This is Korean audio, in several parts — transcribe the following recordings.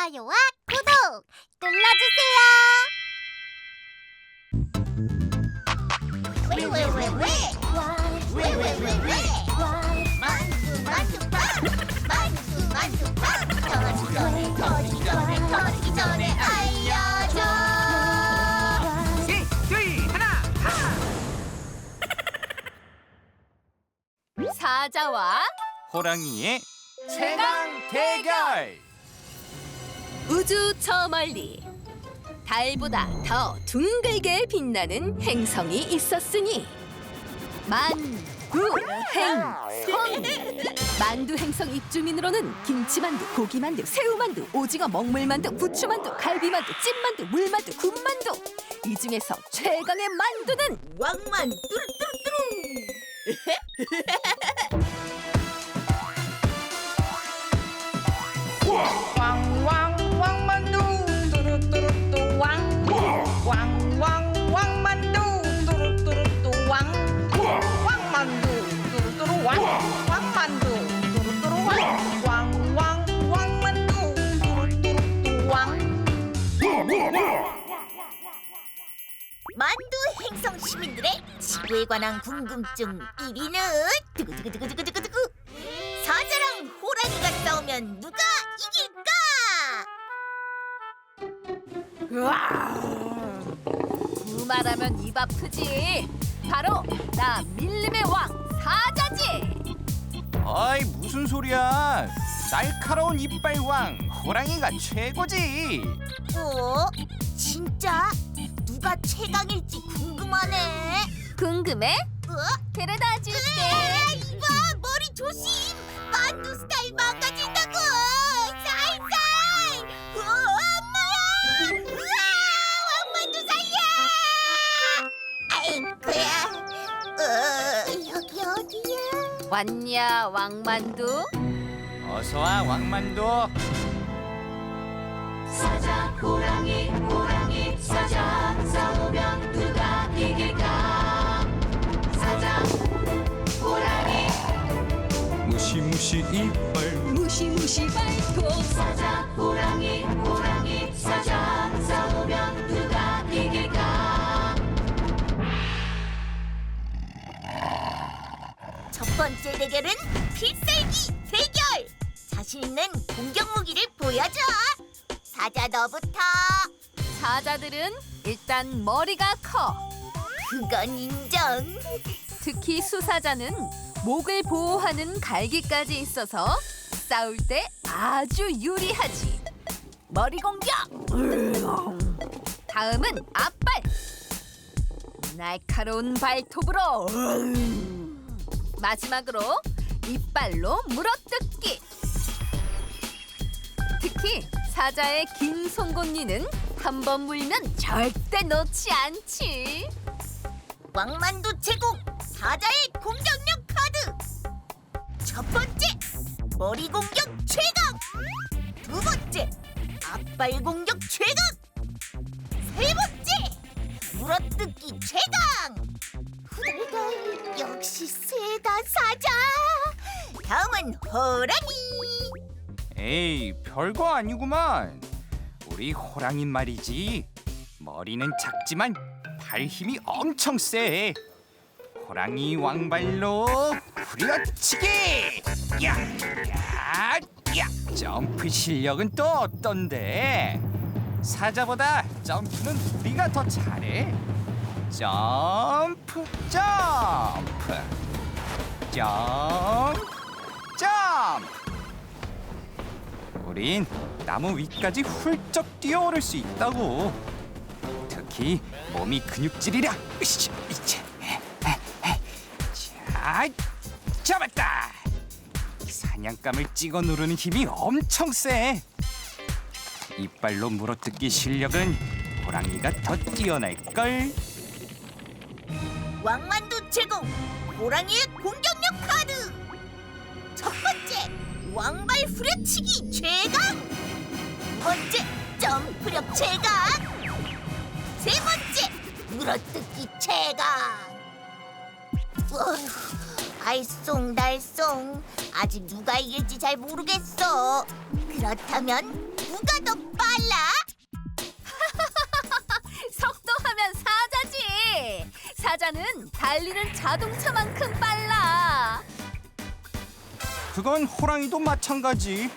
좋아요와 구독 눌러주세요. 왜왜왜왜? 왜왜왜왜? 만두 만두 빵 만두 만두 빵 터지기 전에 터지기 전에 터지기 전에 알려줘. 셋, 둘, 하나, 사자와 호랑이의 최강 대결. 우주 저 멀리. 달보다 더 둥글게 빛나는 행성이 있었으니. 만두 행성. 만두 행성 입주민으로는 김치만두, 고기만두, 새우만두, 오징어 먹물만두, 부추만두, 갈비만두, 찐만두, 물만두, 군만두. 이 중에서 최강의 만두는 왕만. 뚜루뚜루뚜루 지구에 관한 궁금증 1위는 두구두구두구두구두구 사자랑 호랑이가 싸우면 누가 이길까? 두 말하면 입 아프지 바로 나 밀림의 왕 사자지 어이 무슨 소리야? 날카로운 이빨왕 호랑이가 최고지. 어? 진짜? 누가 최강일지 궁금하네. 궁금해? 어? 데려다 줄게 그래, 이봐 머리 조심. 만두 스타일 망가진다고. 살살. 어, 엄마야. 우와, 왕만두 살려. 아이고야. 어, 여기 어디야? 왔냐 왕만두 어서 와 왕만두. 무시무시 이빨 무시무시 발톱 사자 호랑이 호랑이 사자 싸우면 누가 이길까 첫 번째 대결은 필살기 대결. 자신 있는 공격 무기를 보여줘. 사자 너부터. 사자들은 일단 머리가 커 그건 인정. 특히 수사자는 목을 보호하는 갈기까지 있어서 싸울 때 아주 유리하지. 머리 공격! 다음은 앞발! 날카로운 발톱으로! 마지막으로 이빨로 물어뜯기! 특히 사자의 긴 송곳니는 한 번 물면 절대 놓지 않지. 왕만두 제공 사자의 머리 공격 최강. 두 번째 앞발 공격 최강. 세 번째 물어뜯기 최강. 후달달 역시 세다 사자. 다음은 호랑이. 에이 별거 아니구만. 우리 호랑이 말이지. 머리는 작지만 발 힘이 엄청 세. 호랑이 왕발로 후려치기! 야, 야, 야! 점프 실력은 또 어떤데? 사자보다 점프는 우리가 더 잘해. 점프, 점프, 점프, 점프. 우린 나무 위까지 훌쩍 뛰어오를 수 있다고. 특히 몸이 근육질이라. 으쌰, 이제. 자, 잡았다. 사냥감을 찍어 누르는 힘이 엄청 세. 이빨로 물어뜯기 실력은 호랑이가 더 뛰어날 걸. 왕만두 제공 호랑이의 공격력 카드 첫 번째 왕발 후려치기 최강 두 번째 점프력 최강 세 번째 물어뜯기 최강 어휴, 알쏭달쏭 아직 누가 이길지 잘 모르겠어 그렇다면 누가 더 빨라? 속도하면 사자지. 사자는 달리는 자동차만큼 빨라. 그건 호랑이도 마찬가지.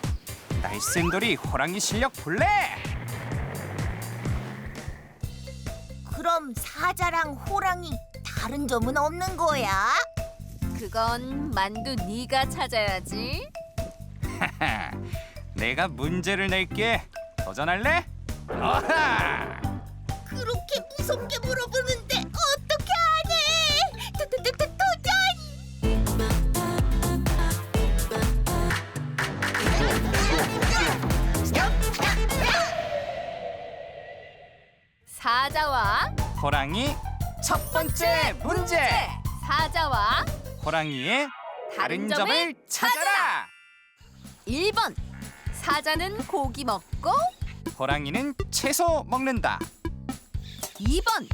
날쌘돌이 호랑이 실력 볼래? 그럼 사자랑 호랑이 다른 점은 없는 거야? 그건 만두 네가 찾아야지. 내가 문제를 낼게. 도전할래? 어하! 그렇게 무섭게 물어보는데 어떻게 하네? 도도 도 도 도전! 사자와 호랑이 첫 번째 문제. 사자와 호랑이의 다른 점을 찾아라. 1번 사자는 고기 먹고 호랑이는 채소 먹는다. 2번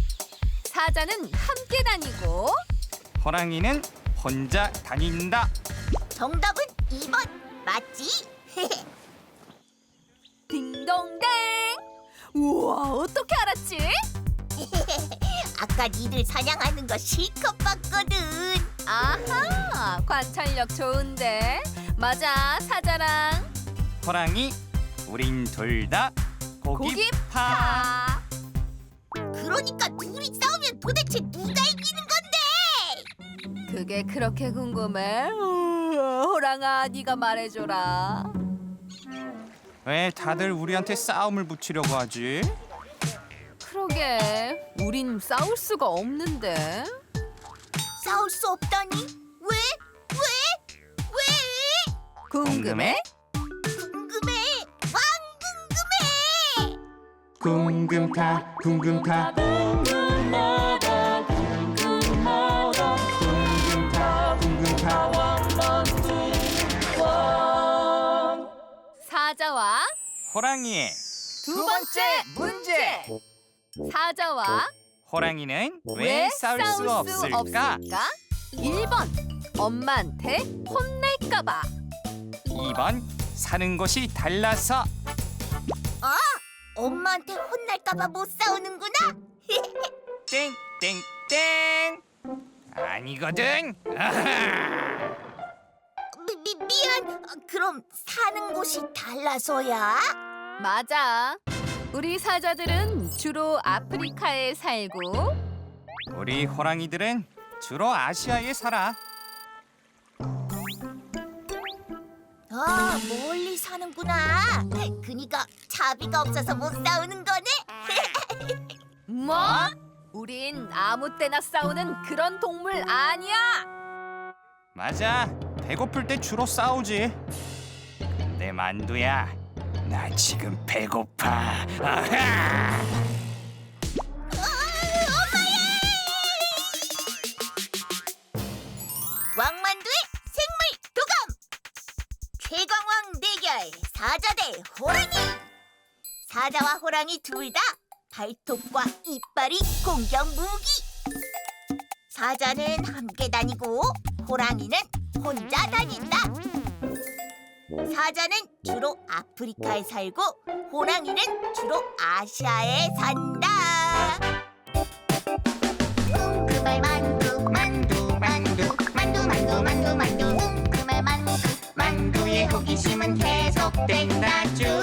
사자는 함께 다니고 호랑이는 혼자 다닌다. 정답은 2번 맞지? 딩동댕 우와 어떻게 알았지? 아까 니들 사냥하는 거 실컷 봤거든. 아하 관찰력 좋은데 맞아 사자랑 호랑이 우린 둘 다 고기파. 고기파 그러니까 둘이 싸우면 도대체 누가 이기는 건데? 그게 그렇게 궁금해? 어, 호랑아 네가 말해줘라 왜 다들 우리한테 싸움을 붙이려고 하지? 그러게 우린 싸울 수가 없는데 싸울 수 없다니? 왜? 왜? 왜? 궁금해? 궁금해. 왕 궁금해. 궁금타 궁금타 궁금하다 궁금하다 궁금타 사자와 호랑이의 두 번째 문제 사자와 호랑이는 왜, 왜 싸울 수 없을까? 1번 엄마한테 혼날까봐 2번 사는 곳이 달라서 엄마한테 혼날까봐 못 싸우는구나. 땡땡땡 아니거든. 미, 미, 미안. 어, 그럼 사는 곳이 달라서야? 맞아 우리 사자들은 주로 아프리카에 살고 우리 호랑이들은 주로 아시아에 살아. 아, 멀리 사는구나. 그니까 차비가 없어서 못 싸우는 거네. 뭐? 우린 아무 때나 싸우는 그런 동물 아니야 맞아. 배고플 때 주로 싸우지. 근데 만두야, 나 지금 배고파. 아하! 왕만두의 생물 도감. 최강왕 대결 사자 대 호랑이. 사자와 호랑이 둘 다 발톱과 이빨이 공격 무기. 사자는 함께 다니고 호랑이는 혼자 다닌다. 사자는 주로 아프리카에 살고 호랑이는 주로 아시아에 산다. 웅크말 만두 만두 만두. 만두 만두 만두 만두. 웅크말 만두. 만두의 호기심은 계속된다 쭉